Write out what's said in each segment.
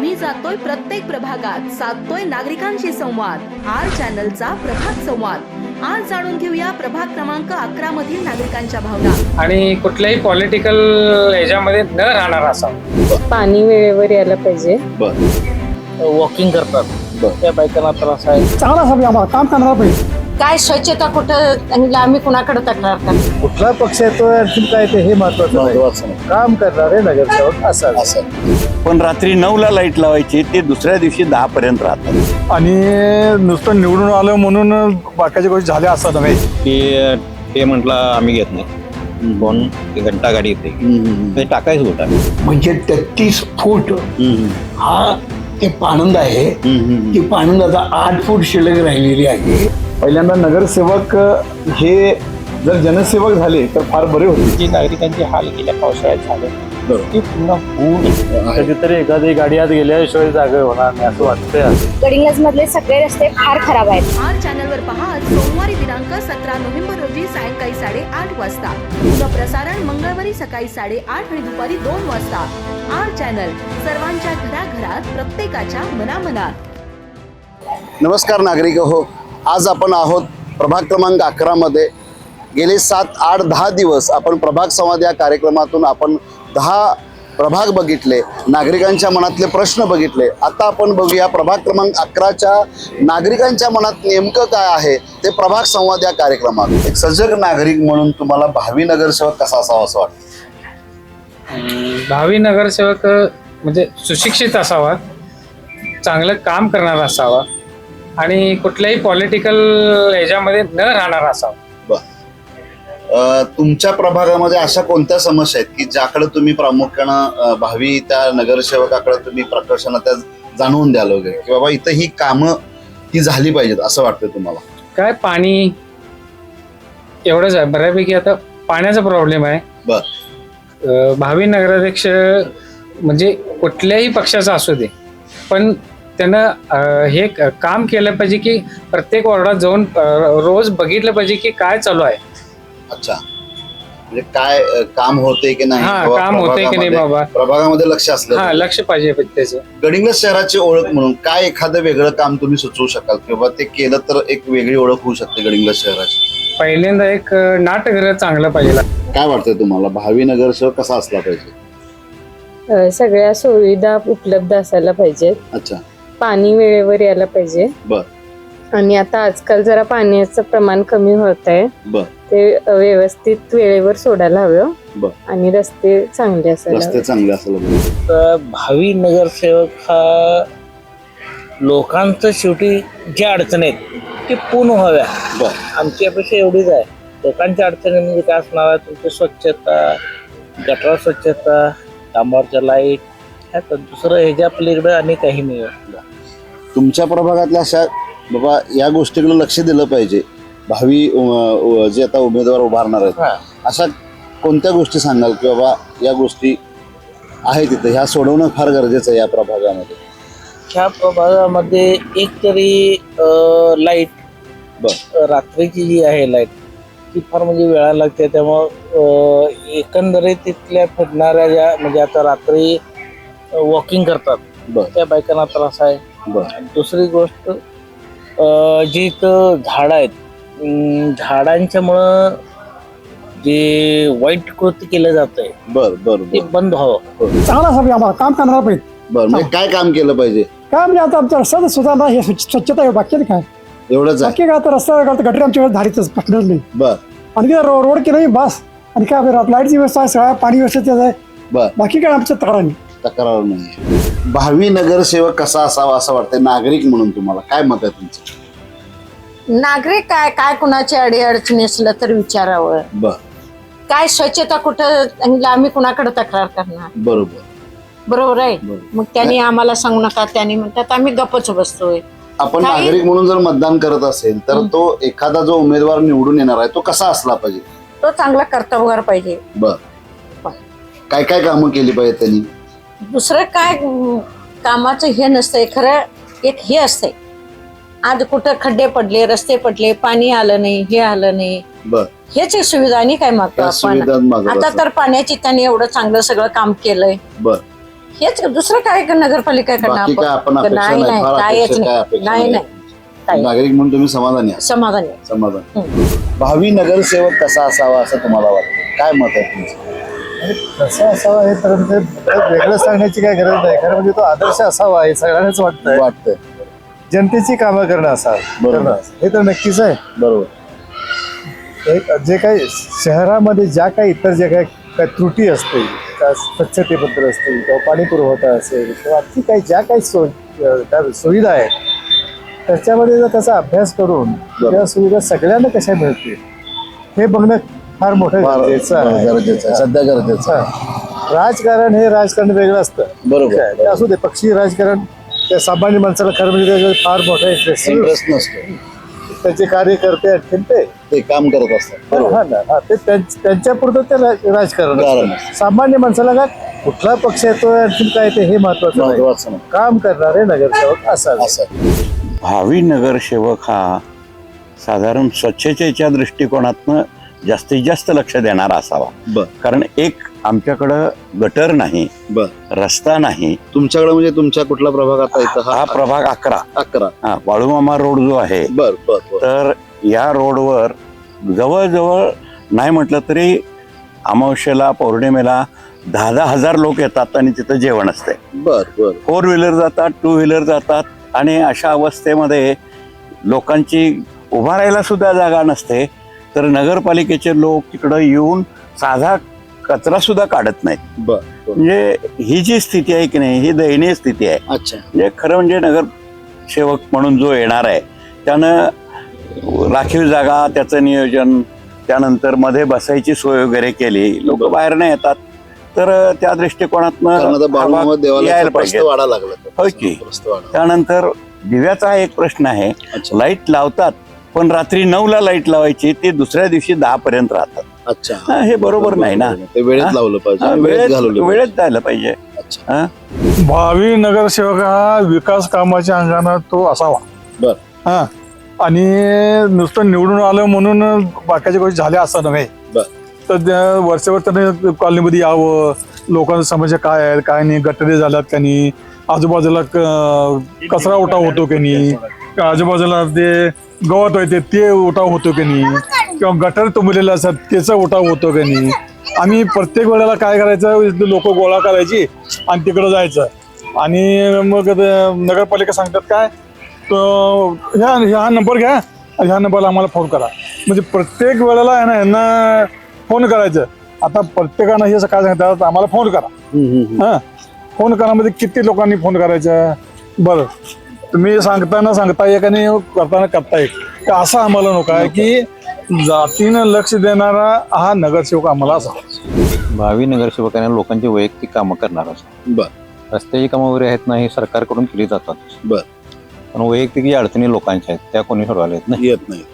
आम्ही जातोय प्रत्येक प्रभागात साधतोय नागरिकांशी संवाद. आर चॅनलचा प्रभाग संवाद. आज जाणून घेऊया प्रभाग क्रमांक अकरा मधील नागरिकांच्या भावना. आणि कुठल्याही पॉलिटिकल ह्याच्यामध्ये न राहणार असावं पाणी वेळेवर यायला पाहिजे. वॉकिंग करतात. त्या बायकांना त्रास आहे. चांगला आम्हाला काम करणार पाहिजे. काय स्वच्छता कुठं आणि आम्ही कुणाकडे तक्रार करतो कुठला पक्ष येतो आणखी काय ते हे महत्वाचं नाही. काम करणारे नगरसेवक असावे पण रात्री नऊला लाइट लावायची ते दुसऱ्या दिवशी दहा पर्यंत राहतात. आणि नुसतं निवडून आलं म्हणून बाकीच्या गोष्टी झाल्या असं नव्हे की ते म्हटलं आम्ही घेत नाही. कोण? ती घंटा गाडी येते. ते टाकायचं होता म्हणजे तेहतीस फूट हा ते पाणंद आहे. ती पाणंद आता आठ फूट शिल्लक राहिलेली आहे. पहिल्यांदा नगरसेवक हे जर जनसेवक झाले तर फार बरे होते. जी नागरिकांची हाल गेल्या पावसाळ्यात झाले ती पुन्हा होऊ नये कधीतरी एखादी गाडी आत गेल्याशिवाय जागा होणार नाही असं वाटतंय मधले सगळे रस्ते फार खराब आहेत. आर चॅनलवर पहा सोमवारी दिनांक सतरा नोव्हेंबर रोजी सायंकाळी साडेआठ वाजता. पुनः प्रसारण मंगळवारी सकाळी साडेआठ आणि दुपारी दोन वाजता. आर चॅनल सर्वांच्या घराघरात प्रत्येकाच्या मनामनात. नमस्कार नागरिक हो. आज आपण आहोत प्रभाग क्रमांक अकरामध्ये गेले सात आठ दहा दिवस आपण प्रभाग संवाद या कार्यक्रमातून आपण दहा प्रभाग बघितले नागरिकांच्या मनातले प्रश्न बघितले. आता आपण बघूया प्रभाग क्रमांक अकराच्या नागरिकांच्या मनात नेमकं काय आहे ते प्रभाग संवाद या कार्यक्रमात. एक सजग नागरिक म्हणून तुम्हाला भावी नगरसेवक कसा असावा असं वाटतं? भावी नगरसेवक म्हणजे सुशिक्षित असावा चांगलं काम करणारा असावा. आणि कुठल्याही पॉलिटिकल ह्याच्यामध्ये न राहणार असावा. अ, तुमच्या प्रभागामध्ये अशा कोणत्या समस्या आहेत की ज्याकडे तुम्ही प्रामुख्यानं अ, भावी त्या नगरसेवकाकडे तुम्ही प्रकर्षानं त्या जाणवून द्याल वगैरे? की बाबा इथं ही कामं ही झाली पाहिजेत असं वाटतं तुम्हाला? काय पाणी एवढंच आहे. बऱ्यापैकी आता पाण्याचा प्रॉब्लेम आहे. बर. अं, भावी नगराध्यक्ष म्हणजे कुठल्याही पक्षाचा असू दे. पण त्यानं हे क- काम केलं पाहिजे की प्रत्येक वॉर्डात जाऊन रोज बघितलं पाहिजे की काय चालू आहे. अच्छा. म्हणजे काय काम होते की नाही? हा, काम होतंय की नाही बाबा? प्रभागामध्ये लक्ष असलं हा. लक्ष पाहिजे त्याचं. गडिंग्लज शहराची ओळख म्हणून काय एखादं वेगळं काम तुम्ही सुचवू शकाल? किंवा ते केलं तर एक वेगळी ओळख होऊ शकते गडिंग्लज शहराची? पहिल्यांदा एक अं, नाटगृह चांगलं पाहिजे काय वाटतंय तुम्हाला? भावी नगरसेवक कसा असला पाहिजे? अं, सगळ्या सुविधा उपलब्ध असायला पाहिजेत. अच्छा. पाणी वेळेवर यायला पाहिजे. बर. आणि आता आजकाल जरा पाण्याचं प्रमाण कमी होत आहे बर. ते व्यवस्थित वेळेवर सोडायला हवं. बर. आणि रस्ते चांगले असायला रस्ते. चांगले असायला पाहिजे तर भावी नगरसेवक हा लोकांचं शेवटी ज्या अडचणी आहेत ते पूर्ण व्हाव्या. बर. आमची अपेक्षा एवढीच आहे. लोकांच्या अडचणी म्हणजे काय असणार आहे? तुमची स्वच्छता गटार स्वच्छता डांबरच्या लाइट ह्या तर दुसरं ह्याच्या पलीकडे आणि काही नाही. आहे. तुमच्या प्रभागातल्या अशा बाबा या गोष्टीकडे लक्ष दिलं पाहिजे. भावी जे आता उमेदवार उभारणार आहेत. अशा कोणत्या गोष्टी सांगाल की बाबा या गोष्टी आहेत तिथं? ह्या सोडवणं फार गरजेचं आहे या प्रभागामध्ये. ह्या प्रभागामध्ये एक तरी लाइट रात्रीची जी आहे लाइट ती फार म्हणजे वेळा लागते. त्यामुळं एकंदरीत तिथल्या फिरणाऱ्या ज्या म्हणजे आता रात्री वॉकिंग करतात त्या बायकांना त्रास आहे. बर. दुसरी गोष्ट अं, जी इथं झाडं आहेत अं, झाडांच्यामुळं जे वाईट कृत्य केलं जात आहे बर बर ते बर. बंद व्हावं. चांगला हवी आम्हाला काम करणार पाहिजे बर म्हणजे काय काम केलं पाहिजे? काय म्हणजे आता आमच्या रस्त्यात सुद्धा हे स्वच्छ- स्वच्छता आहे बाकी काय एवढंच आहे. बाकी काय आता रस्ता गटर आमच्या धारीतच पटणार नाही. बर. आणखी रोड रोड केलं नाही बस. आणि काय लाईटची व्यवस्था आहे सगळ्या पाणी व्यवस्थित आहे. बर. बाकी काय आमच्या तक्रार? नाही तक्रार नाही भावी नगरसेवक कसा असावा असं वाटतंय नागरिक म्हणून तुम्हाला. काय मत आहे तुमचं? नागरिक काय काय कुणाची अडी अडचणी असलं तर विचारावं. बर. काय स्वच्छता कुठं आणि आम्ही कुणाकडे तक्रार करणार? बरोबर. बरोबर आहे? बरोबर. मग त्यांनी आम्हाला सांगू नका त्यांनी म्हणतात आम्ही गप्पच बसतोय. आपण नागरिक म्हणून जर मतदान करत असेल तर तो एखादा जो उमेदवार निवडून येणार आहे तो कसा असला पाहिजे? तो चांगला कर्तव्यगार पाहिजे. बर. काय काय कामं केली पाहिजे त्यांनी? दुसरं काय कामाचं हे नसतंय खरं एक हे असतंय. आज कुठं खड्डे पडले रस्ते पडले पाणी आलं नाही हे आलं नाही. बर. हेच एक सुविधा आणि काय मागतो त्या आपण मागत आता. तर पाण्याची त्यांनी एवढं चांगलं सगळं काम केलंय. बर. हेच दुसरं काय का नगरपालिकेकडनं बाकी काय आपण आपण अपेक्षा नाही नाही, नाही फार कायच अपेक्षा काय नाही अपेक्षा नाही. नाही. नागरिक म्हणून तुम्ही समाधानी आहात? समाधान आहे. समाधान. भावी नगरसेवक कसा असावा असं तुम्हाला वाटतं? काय मत आहे तुमचं? कसं असावा हे तर वेगळं सांगण्याची काय गरज नाही खरं म्हणजे तो आदर्श असावा हे सगळ्यांनाच वाटतंय. वाटतंय. जनतेची कामं करणं असावं. बरोबर. करणं हे तर नक्कीच आहे. बरोबर. एक जे काही शहरामध्ये ज्या काही इतर जे काही काही त्रुटी असतील त्या स्वच्छतेबद्दल असतील किंवा पाणी पुरवठा असेल किंवा आणखी काही ज्या काही सोय अं, त्या सुविधा आहेत त्याच्यामध्ये जर त्याचा अभ्यास करून त्या सुविधा सगळ्यांना कशा मिळतील हे बघणं फार मोठं फार गरजेचं आहे. गरजेचं आहे. सध्या गरजेचं आहे. हा. राजकारण हे राजकारण वेगळं असतं. बरोबर. काय, ते असू दे पक्षी राजकारण त्या सामान्य माणसाला खरं म्हणजे त्याच्यात फार मोठा इंटरेस्ट इंटरेस्ट नसतो. त्याचे कार्यकर्ते आणखीन ते. ते काम करत असतात. बरोबर. हा ना हा. ते राज- राजकारण असतं. सामान्य माणसाला काय कुठला पक्ष येतोय आणखीन काय ते हे महत्वाचं नाही. महत्वाचं नाही. काम करणारे नगरसेवक असावे. असं भावी नगरसेवक हा साधारण स्वच्छतेच्या दृष्टिकोनातनं जास्तीत जास्त लक्ष देणारा असावा. कारण एक आमच्याकडं गटर नाही रस्ता नाही. तुमच्याकडे म्हणजे तुमच्या कुठला प्रभाग आता इथं? हा प्रभाग अकरा. अकरा. हा वाळूमामा रोड जो आहे बर तर या रोडवर जवळजवळ नाही म्हटलं तरी अमावस्येला पौर्णिमेला दहा दहा हजार लोक येतात आणि तिथं जेवण असते बर बर. फोर व्हीलर जातात टू व्हीलर जातात आणि अशा अवस्थेमध्ये लोकांची उभा राहायला सुद्धा जागा नसते. तर नगरपालिकेचे लोक तिकडं येऊन साधा कचरा सुद्धा काढत नाहीत. म्हणजे ही जी स्थिती आहे की नाही ही दयनीय स्थिती आहे. अच्छा. म्हणजे खरं म्हणजे नगरसेवक म्हणून जो येणार आहे त्यानं राखीव जागा त्याचं नियोजन त्यानंतरमध्ये बसायची सोय वगैरे केली लोक बाहेर नाही येतात. तर त्या दृष्टिकोनातनं यायला पाहिजे. त्यानंतर दिव्याचा एक प्रश्न आहे. लाइट लावतात पण रात्री नऊला लाइट लावायची ते दुसऱ्या दिवशी दहा पर्यंत राहतात. अच्छा. हा, हे बरोबर नाही ना. ते वेळेत? लावलं पाहिजे. हा, वेळेत वेळेत घालवलं वेळेत जायला पाहिजे. अच्छा. हा? भावी नगरसेवक हा विकास कामाच्या अंगानं तो असावा. बर. हा? आणि नुसतं निवडून आलं म्हणून बाकीच्या गोष्टी झाल्या असं नव्हे. बर. तर त्या वर्षभर त्याने कॉलनीमध्ये यावं. लोकांच्या समस्या काय आहेत काय नाही गटरे झाल्यात का नाही? आजूबाजूला क- कचरा उठाव होतो की नाही? आजूबाजूला ते गवत आहे ते- उठाव होतो की नाही? किंवा गटर तुंबलेले असतात त्याचा उठाव होतो की नाही? आम्ही प्रत्येक वेळेला काय करायचं लोक गोळा करायची आणि तिकडं जायचं. आणि मग नगरपालिका सांगतात काय तो ह्या ह्या नंबर घ्या ह्या नंबरला आम्हाला फोन करा. म्हणजे प्रत्येक वेळेला आहे ना यांना फोन करायचं. आता प्रत्येकानं हे काय सांगतात आम्हाला फोन करा. हा. फोन करा म्हणजे किती लोकांनी फोन करायचा? बरं. तुम्ही सांगताना सांगता एक आणि करताना करता एक. असं आम्हाला नको आहे की जातीनं लक्ष देणारा हा नगरसेवक आम्हाला असावा. भावी नगरसेवकांना लोकांची वैयक्तिक कामं करणार असतात बर. रस्त्याची कामं वगैरे आहेत ना ही सरकारकडून केली जातात. बर. पण वैयक्तिक जी अडचणी लोकांच्या आहेत त्या कोणी सोडवायला येत नाही. येत नाही.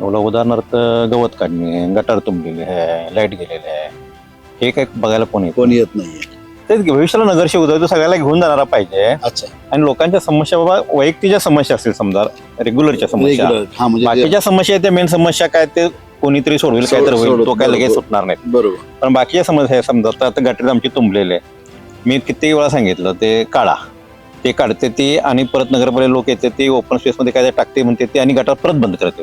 एवढं उदाहरणार्थ गवत काढणे गटार तुंबलेले आहे लाइट गेलेले आहे. हे काय बघायला कोणी येत कोणी येत नाहीये. तेच भविष्याला नगरसेवक होता तो सगळ्याला घेऊन जाणारा पाहिजे. अच्छा. आणि लोकांच्या समस्या बाबा वैयक्तिक समस्या असतील समजा रेग्युलरच्या समस्या. Regular. हा म्हणजे जे- बाकीच्या समस्या आहेत त्या मेन समस्या काय ते कोणीतरी सोडवेल काय तर होईल तो काय लगेच बरोबर. सुटणार नाही. बरोबर. पण बाकीच्या समस्या आहे समजा आता आता गटर आमची तुंबलेले मी कित्येक वेळा सांगितलं ते काढा ते काढते ते आणि परत नगरपालिका लोक येते ते ओपन स्पेस मध्ये काय ते टाकते म्हणते ते आणि गटार परत बंद करते.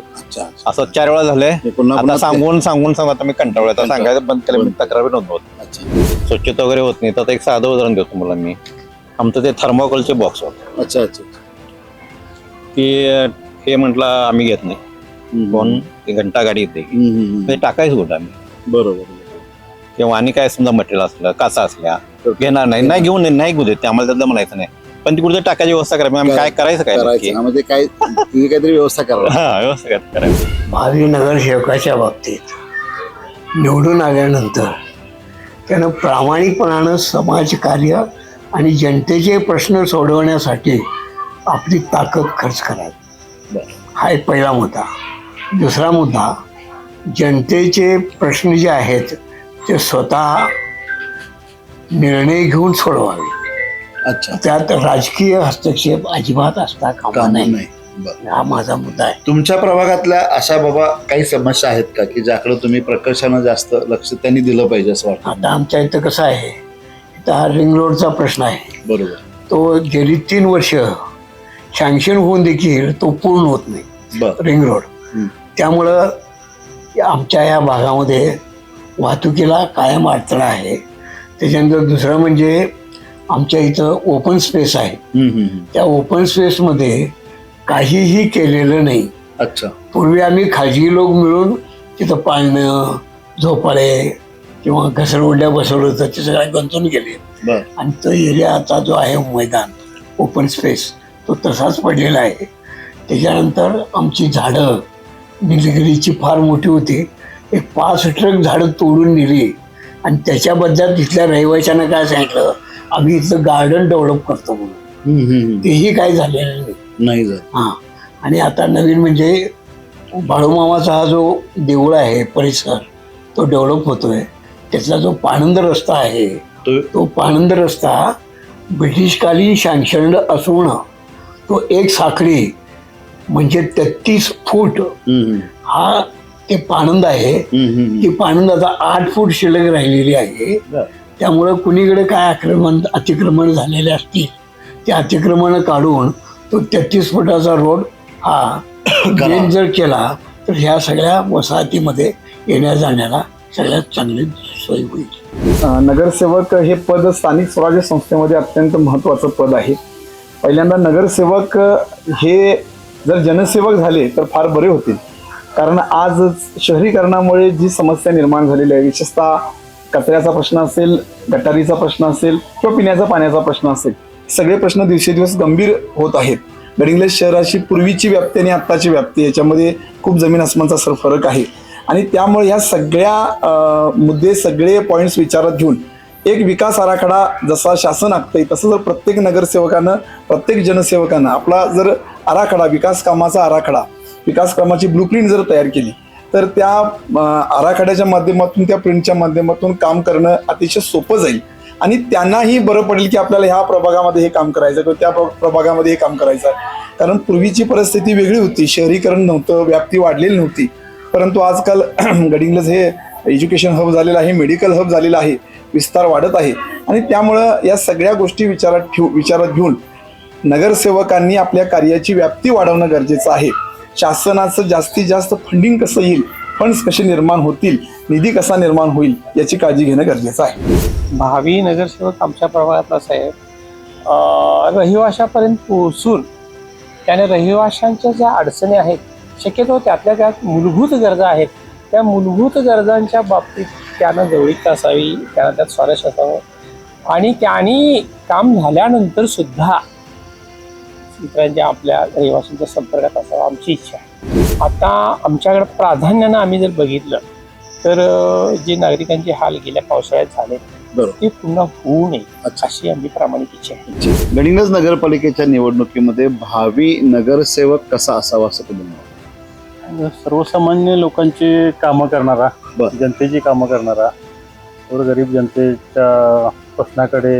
असं चार वेळा झालंय. पुन्हा आता ते- सांगून सांगून सांगून आता मी कंटाळलो आता. सांगायचं बंद केलं तक्रार नोंदवत स्वच्छता वगैरे होत नाही. तर आता एक साधं उदाहरण देतो मला मी. आमचं ते थर्माकोलचे बॉक्स होते. अच्छा अच्छा. की हे म्हटलं आम्ही घेत नाही. कोण? ते घंटा गाडी येते. ते टाकायचं कुठं आम्ही? बरोबर किंवा आणि काय समजा मटेरियल असलं काचा असल्या घेणार नाही. नाही घेऊन नाही घेऊ देत. ते आम्हाला त्यातलं म्हणायचं नाही. पण ती कुठे टाकायची व्यवस्था करायची आम्ही काय करायचं काय नक्की? करायचं हा, म्हणजे काय तिथे काहीतरी व्यवस्था करा हा व्यवस्था करायची भावी नगरसेवकाच्या बाबतीत निवडून आल्यानंतर त्यानं प्रामाणिकपणानं समाजकार्य आणि जनतेचे प्रश्न सोडवण्यासाठी आपली ताकद खर्च करावी. हा एक पहिला मुद्दा. दुसरा मुद्दा जनतेचे प्रश्न जे आहेत ते स्वतः निर्णय घेऊन सोडवावे. अच्छा. त्यात राजकीय हस्तक्षेप अजिबात असता कामा काम नाही नाही बरं. हा माझा मुद्दा आहे. तुमच्या प्रभागातल्या अशा बाबा काही समस्या आहेत का? की ज्याकडे तुम्ही प्रकर्षानं जास्त लक्ष त्यांनी दिलं पाहिजे असं वाटतं? आता आमच्या इथं कसं आहे आता रिंग रोडचा प्रश्न आहे. बरोबर. तो गेली तीन वर्ष सँक्शन होऊन देखील तो पूर्ण होत नाही. बर. Ring road. त्यामुळं आमच्या या भागामध्ये वाहतुकीला कायम अडथळा आहे. त्याच्यानंतर दुसरं म्हणजे आमच्या इथं ओपन स्पेस आहे. त्या ओपन स्पेसमध्ये काहीही केलेलं नाही. अच्छा. पूर्वी आम्ही खाजगी लोक मिळून तिथं पाळणं झोपाळे किंवा घसरगुंड्या बसवलं होतं ते सगळ्या गंतून गेले. आणि तो एरिया आता जो आहे मैदान ओपन स्पेस तो तसाच पडलेला आहे. त्याच्यानंतर आमची झाडं निलगिरीची फार मोठी होती. एक पाच ट्रक झाडं तोडून नेली. आणि त्याच्याबद्दल तिथल्या रहिवाशांना काय सांगितलं? आम्ही इथलं गार्डन डेव्हलप करतो म्हणून. तेही काही झालेलं नाही. नाही हां. आणि आता नवीन म्हणजे बाळूमामाचा हा जो देऊळ आहे परिसर तो डेव्हलप होतोय. त्यातला जो पाणंद रस्ता आहे तो तो पाणंद रस्ता ब्रिटिशकालीन सँक्शनड असून तो एक साखळी म्हणजे तेहतीस फूट हा ते पाणंद आहे. ती पाणंद आता आठ फूट शिल्लक राहिलेली आहे. त्यामुळं कुणीकडे काय आक्रमण अतिक्रमण झालेले असतील ते अतिक्रमण काढून तो तेहतीस फुटाचा रोड हा गेट जर केला तर ह्या सगळ्या वसाहतीमध्ये येण्या जाण्याला सगळ्यात चांगली सोय होईल. नगरसेवक हे पद स्थानिक स्वराज्य संस्थेमध्ये अत्यंत महत्त्वाचं पद आहे. पहिल्यांदा नगरसेवक हे जर जनसेवक झाले तर फार बरे होतील. कारण आज शहरीकरणामुळे जी समस्या निर्माण झालेली आहे विशेषतः कचऱ्याचा प्रश्न असेल गटारीचा प्रश्न असेल किंवा पिण्याचा पाण्याचा प्रश्न असेल सगळे प्रश्न दिवसेदिवस गंभीर होत आहेत. गडिंग्लज शहराची पूर्वीची व्याप्ती आणि आत्ताची व्याप्ती याच्यामध्ये खूप जमीन आसमानचा सर फरक आहे. आणि त्यामुळे ह्या सगळ्या मुद्दे सगळे पॉईंट्स विचारात घेऊन एक विकास आराखडा जसा शासन आखतंय तसं जर प्रत्येक नगरसेवकानं प्रत्येक जनसेवकानं आपला जर आराखडा विकास कामाचा आराखडा विकास कामाची ब्लूप्रिंट जर तयार केली तर त्या आराखड्याच्या माध्यमातून त्या प्रिंटच्या माध्यमातून काम करणं अतिशय सोपं जाईल. आणि त्यांनाही बरं पडेल की आपल्याला ह्या प्रभागामध्ये हे काम करायचं किंवा त्या प्र- प्रभागामध्ये हे काम करायचं आहे. कारण पूर्वीची परिस्थिती वेगळी होती. शहरीकरण नव्हतं व्याप्ती वाढलेली नव्हती. परंतु आजकाल गडिंग्लज हे एज्युकेशन हब झालेलं आहे मेडिकल हब झालेलं आहे विस्तार वाढत आहे. आणि त्यामुळं या सगळ्या गोष्टी विचारात ठेव विचारात घेऊन नगरसेवकांनी आपल्या कार्याची व्याप्ती वाढवणं गरजेचं आहे. शासनाचं जास्तीत जास्त फंडिंग कसं येईल? फंड्स कसे निर्माण होतील? निधी कसा निर्माण होईल? याची काळजी घेणं गरजेचं आहे. भावी नगरसेवक आमच्या प्रभागातला साहेब रहिवाशापर्यंत पोहोचून त्याने रहिवाशांच्या ज्या अडचणी आहेत शक्यतो त्यातल्या त्यात मूलभूत गरजा आहेत. त्या मूलभूत गरजांच्या बाबतीत त्यानं जवळीकता असावी त्यानं त्यात स्वारस्य असावं. आणि त्यांनी काम झाल्यानंतर सुद्धा इतरांच्या आपल्या रहिवाशांच्या संपर्कात असावं आमची इच्छा आहे आता आमच्याकडे प्राधान्यानं आम्ही जर बघितलं तर जे नागरिकांचे हाल गेल्या पावसाळ्यात झाले. ते पुन्हा होऊ नये अशी आमची प्रामाणिक इच्छा आहे गडिंग्लज नगरपालिकेच्या निवडणुकीमध्ये भावी नगरसेवक कसा असावा असं तुम्ही? सर्वसामान्य लोकांची कामं करणारा. जनतेची कामं करणारा गोरगरीब जनतेच्या प्रश्नाकडे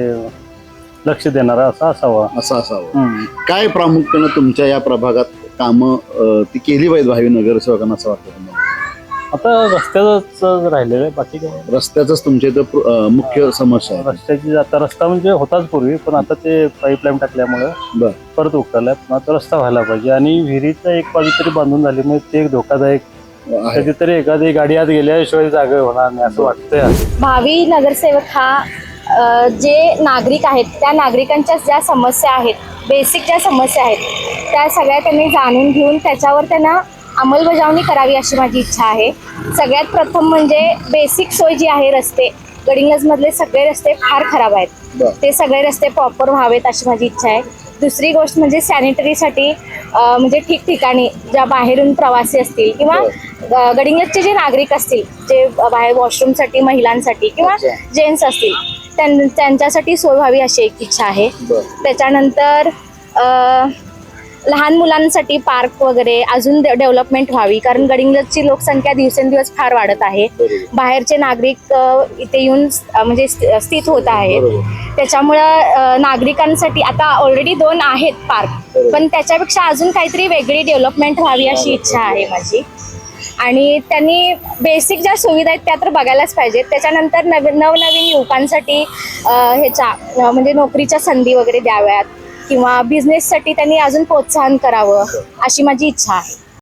लक्ष देणारा असा असावा. असं असावं. हम्म. काय प्रामुख्यानं तुमच्या या प्रभागात कामं अं, ती केली पाहिजे भावी नगरसेवकांना असं वाटतं तुम्हाला? आता रस्त्याच राहिलेलं आहे बाकी काय? रस्त्याच तुमच्या इथं प्र- अं, मुख्य समस्या आहे. रस्त्याची आता रस्ता म्हणजे होताच पूर्वी पण आता ते पाईपलाईन टाकल्यामुळं बर. परत उकळलाय पण आता रस्ता व्हायला पाहिजे. आणि विहिरीचा एक बाजू तरी बांधून झाली म्हणजे ते एक धोकादायक आहे. कधीतरी एखादी गाडी आत गेल्याशिवाय जागा होणार नाही असं वाटतंय भावी नगरसेवक हा जे नागरिक आहेत त्या नागरिकांच्या ज्या समस्या आहेत बेसिक ज्या समस्या आहेत त्या सगळ्या त्यांनी जाणून घेऊन त्याच्यावर त्यांना अंमलबजावणी करावी अशी माझी इच्छा आहे. सगळ्यात प्रथम म्हणजे बेसिक सोय जी आहे रस्ते गडिंग्लजमधले सगळे रस्ते फार खराब आहेत. ते सगळे रस्ते प्रॉपर व्हावेत अशी माझी इच्छा आहे. दुसरी गोष्ट म्हणजे सॅनिटरीसाठी म्हणजे ठिकठिकाणी ज्या बाहेरून प्रवासी असतील किंवा ग- गडिंग्लजचे जे नागरिक असतील जे बाहेर वॉशरूमसाठी महिलांसाठी किंवा जेंट्स असतील त्यां- त्यांच्यासाठी सोय व्हावी अशी एक इच्छा आहे. त्याच्यानंतर लहान मुलांसाठी पार्क वगैरे अजून डेव्हलपमेंट व्हावी. कारण गडिंग्लजची लोकसंख्या दिवसेंदिवस फार वाढत आहे. बाहेरचे नागरिक इथे येऊन म्हणजे स्थ- स्थित होत आहेत. त्याच्यामुळं नागरिकांसाठी आता ऑलरेडी दोन आहेत पार्क. पण त्याच्यापेक्षा अजून काहीतरी वेगळी डेव्हलपमेंट व्हावी अशी इच्छा आहे माझी. आणि त्यांनी बेसिक ज्या सुविधा आहेत त्या तर बघायलाच पाहिजेत. त्याच्यानंतर नवीन नवनवीन युवकांसाठी ह्याच्या म्हणजे नोकरीच्या संधी वगैरे द्याव्यात किंवा बिझनेससाठी त्यांनी अजून प्रोत्साहन करावं अशी माझी इच्छा आहे.